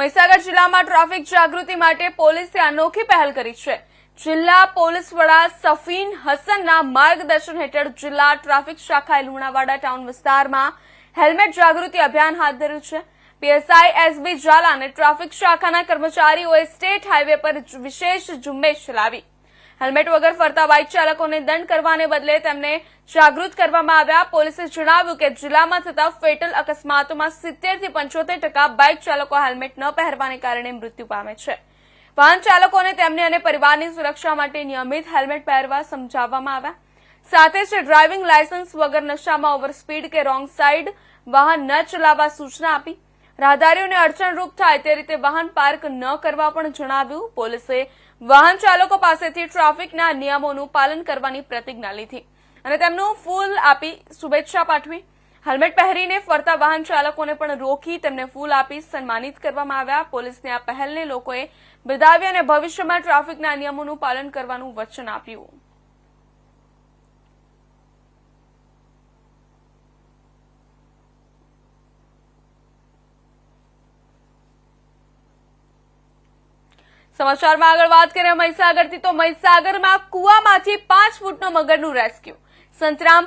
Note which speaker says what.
Speaker 1: મહીસાગર જિલ્લામાં ટ્રાફિક જાગૃતિ માટે પોલીસે અનોખી પહેલ કરી છે. જિલ્લા પોલીસ વડા સફીન હસનના માર્ગદર્શન હેઠળ જિલ્લા ટ્રાફિક શાખાએ લુણાવાડા ટાઉન વિસ્તારમાં હેલ્મેટ જાગૃતિ અભિયાન હાથ ધર્યું છે. પીએસઆઈ એસબી ઝાલા અને ટ્રાફિક શાખાના કર્મચારીઓએ સ્ટેટ હાઈવે પર વિશેષ ઝુંબેશ ચલાવી. હેલ્મેટ વગર ફરતા બાઇક ચાલકોને દંડ કરવાને બદલે તેમને જાગૃત કરવામાં આવ્યા. પોલીસે જણાવ્યું કે જિલ્લામાં થતા ફેટલ અકસ્માતોમાં સિત્તેરથી પંચોતેર ટકા બાઇક ચાલકો હેલ્મેટ ન પહેરવાને કારણે મૃત્યુ પામે છે. વાહન ચાલકોને તેમની અને પરિવારની સુરક્ષા માટે નિયમિત હેલ્મેટ પહેરવા સમજાવવામાં આવ્યા. સાથે જ ડ્રાઇવિંગ લાયસન્સ વગર નશામાં ઓવર સ્પીડ કે રોંગ સાઇડ વાહન ન ચલાવવા સૂચના આપી. રાહદારીઓને અડચણરૂપ થાય તે રીતે વાહન પાર્ક ન કરવા પણ જણાવ્યું. પોલીસે વાહન ચાલકો પાસેથી ટ્રાફિકના નિયમોનું પાલન કરવાની પ્રતિજ્ઞા લીધી અને તેમનું ફૂલ આપી શુભેચ્છા પાઠવી. હેલ્મેટ પહેરીને ફરતા વાહન ચાલકોને પણ રોકી તેમને ફૂલ આપી સન્માનિત કરવામાં આવ્યા. પોલીસની આ પહેલને લોકોએ બિરદાવી અને ભવિષ્યમાં ટ્રાફિકના નિયમોનું પાલન કરવાનું વચન આપ્યું. સમાચારમાં આગળ વાત કરીએ મહીસાગરથી. તો મહીસાગરમાં કુવામાંથી પાંચ ફૂટનો મગરનું રેસ્ક્યુ. સંતરામ